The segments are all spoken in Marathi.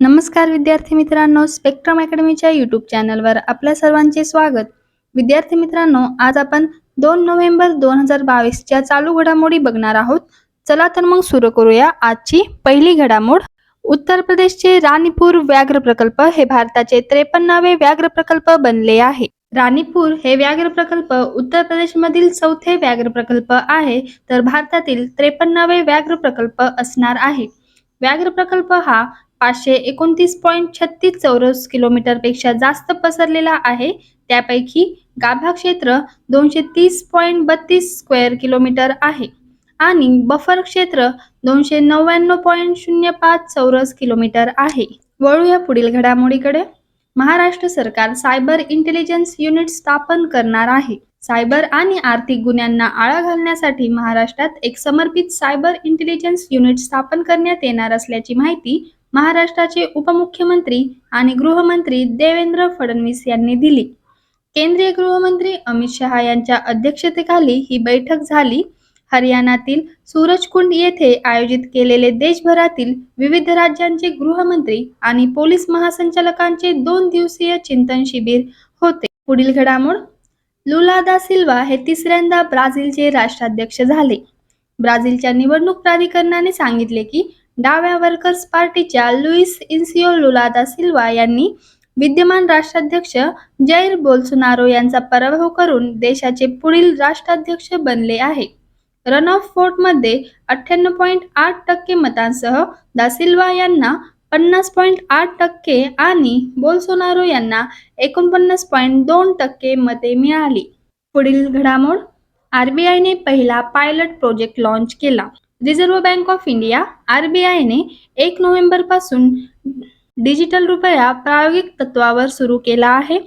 नमस्कार विद्यार्थी मित्रांनो स्पेक्ट्रम अकॅडमीच्या यूट्यूब चॅनलवर आपल्या सर्वांचे स्वागत. विद्यार्थी मित्रांनो आज आपण दोन नोव्हेंबर दोन हजार बावीसच्या चालू घडामोडी बघणार आहोत. चला तर मग सुरू करूया आजची पहिली घडामोड. उत्तर प्रदेशचे राणीपूर व्याघ्र प्रकल्प हे भारताचे त्रेपन्नावे व्याघ्र प्रकल्प बनले आहे. राणीपूर हे व्याघ्र प्रकल्प उत्तर प्रदेशमधील चौथे व्याघ्र प्रकल्प आहे तर भारतातील त्रेपन्नावे व्याघ्र प्रकल्प असणार आहे. व्याघ्र प्रकल्प हा पाचशे एकोणतीस पॉईंट छत्तीस चौरस किलोमीटरपेक्षा जास्त पसरलेला आहे. त्यापैकी गाभा क्षेत्र दोनशे तीस पॉईंट बत्तीस स्क्वेअर किलोमीटर आहे. आणि बफर क्षेत्र दोनशे नव्याण्णव पॉईंट शून्य पाच चौरस किलोमीटर आहे. वळूया पुढील घडामोडीकडे. महाराष्ट्र सरकार सायबर इंटेलिजन्स युनिट स्थापन करणार आहे. सायबर आणि आर्थिक गुन्ह्यांना आळा घालण्यासाठी महाराष्ट्रात एक समर्पित सायबर इंटेलिजन्स युनिट स्थापन करण्यात येणार असल्याची माहिती महाराष्ट्राचे उपमुख्यमंत्री आणि गृहमंत्री देवेंद्र फडणवीस यांनी दिली. केंद्रीय गृहमंत्री अमित शहा यांच्या अध्यक्षतेखाली ही बैठक झाली. हरियाणातील सूरजकुंड येथे आयोजित केलेले देशभरातील विविध राज्यांचे गृहमंत्री आणि पोलीस महासंचालकांचे दोन दिवसीय चिंतन शिबिर होते. पुढील घडामोड? लुलादा सिल्वा हे तिसऱ्यांदा ब्राझीलचे राष्ट्राध्यक्ष झाले. ब्राझीलच्या निवडणूक प्राधिकरणाने सांगितले की डाव्या वर्कर्स पार्टीच्या लुईस इन्सिओ लुलादा सिल्वा यांनी विद्यमान राष्ट्राध्यक्ष जैर बोल्सोनारो यांचा पराभव करून देशाचे पुढील राष्ट्राध्यक्ष बनले आहे. रन ऑफ फोर्टमध्ये अठ्ठ्याण्णव पॉईंट आठ टक्के मतांसह दा सिल्वा यांना पन्नास पॉईंट आठ टक्के आणि बोल्सोनारो यांना एकोणपन्नास पॉईंट दोन टक्के मते मिळाली. पुढील घडामोड आरबीआयने पहिला पायलट प्रोजेक्ट लॉन्च केला. रिझर्व्ह बँक ऑफ इंडिया आरबीआयने एक नोव्हेंबरपासून डिजिटल रुपया प्रायोगिक तत्वावर सुरू केला आहे.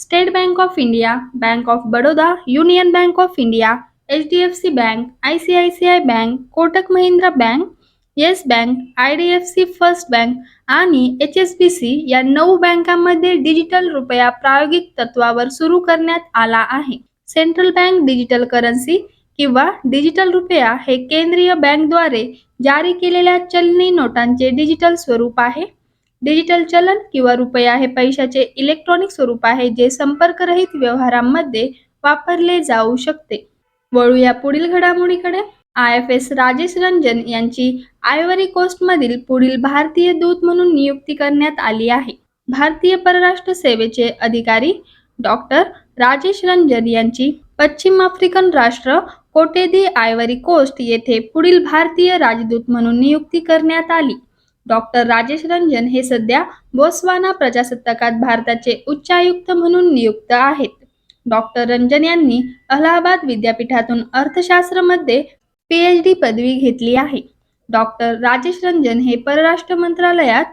State bank of India bank of Baroda union bank of India H D F C bank I C I C I bank Kotak Mahindra bank yes bank I D F C first bank आणि एच एस बी सी या नऊ बँकांमध्ये डिजिटल रुपया प्रायोगिक तत्वावर सुरू करण्यात आला आहे. सेंट्रल बँक डिजिटल करन्सी किंवा डिजिटल रुपया हे केंद्रीय बँकद्वारे जारी केलेल्या चलनी नोटांचे डिजिटल स्वरूप आहे. डिजिटल चलन किंवा रुपया हे पैशाचे इलेक्ट्रॉनिक स्वरूप आहे जे संपर्करहित व्यवहारांमध्ये वापरले जाऊ शकते. वळूया पुढील घडामोडीकडे. I F S Rajesh Ranjan यांची आयव्हरी कोस्टमधील पुढील भारतीय दूत म्हणून नियुक्ती करण्यात आली आहे. भारतीय परराष्ट्र सेवेचे अधिकारी डॉक्टर राजेश रंजन यांची पश्चिम आफ्रिकन राष्ट्र कोटेदी आयव्हरी कोस्ट येथे पुढील भारतीय राजदूत म्हणून नियुक्ती करण्यात आली. डॉक्टर राजेश रंजन हे सध्या बोस्वाना प्रजासत्ताकात भारताचे उच्चायुक्त म्हणून नियुक्त आहेत. डॉक्टर रंजन यांनी अलाहाबाद विद्यापीठातून अर्थशास्त्रमध्ये पीएच डी पदवी घेतली आहे. डॉक्टर राजेश रंजन हे परराष्ट्र मंत्रालयात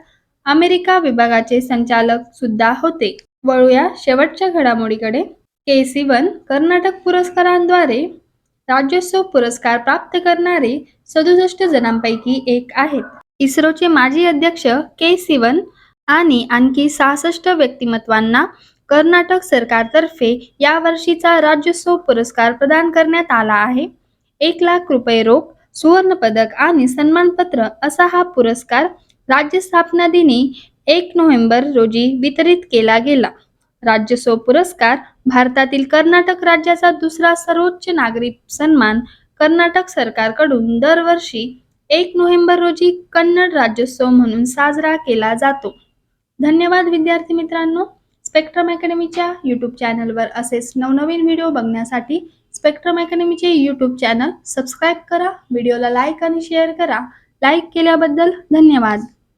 अमेरिका विभागाचे संचालक सुद्धा होते. वळूया शेवटच्या घडामोडीकडे. के सी वन कर्नाटक पुरस्कारांद्वारे राज्योत्सव पुरस्कार प्राप्त करणारे सदुसष्ट जणांपैकी एक आहेत. इस्रोचे माजी अध्यक्ष के सिवन आणि आणखी सहासष्ट व्यक्तिमत्वांना कर्नाटक सरकारतर्फे या वर्षीचा राज्योत्सव पुरस्कार प्रदान करण्यात आला आहे. एक लाख रुपये रोख सुवर्ण पदक आणि सन्मानपत्र असा हा पुरस्कार राज्य स्थापना दिनी एक नोव्हेंबर रोजी वितरित केला गेला. राज्योत्सव पुरस्कार भारतातील कर्नाटक राज्याचा दुसरा सर्वोच्च नागरी सन्मान कर्नाटक सरकारकडून दरवर्षी एक नोव्हेंबर रोजी कन्नड राज्योत्सव म्हणून साजरा केला जातो. धन्यवाद विद्यार्थी मित्रांनो. स्पेक्ट्रम अकॅडमीच्या यूट्यूब चॅनलवर असेच नवनवीन व्हिडिओ बघण्यासाठी स्पेक्ट्रम अकॅडमीचे यूट्यूब चॅनल सबस्क्राईब करा व्हिडिओला लाईक आणि शेअर करा. लाईक केल्याबद्दल धन्यवाद.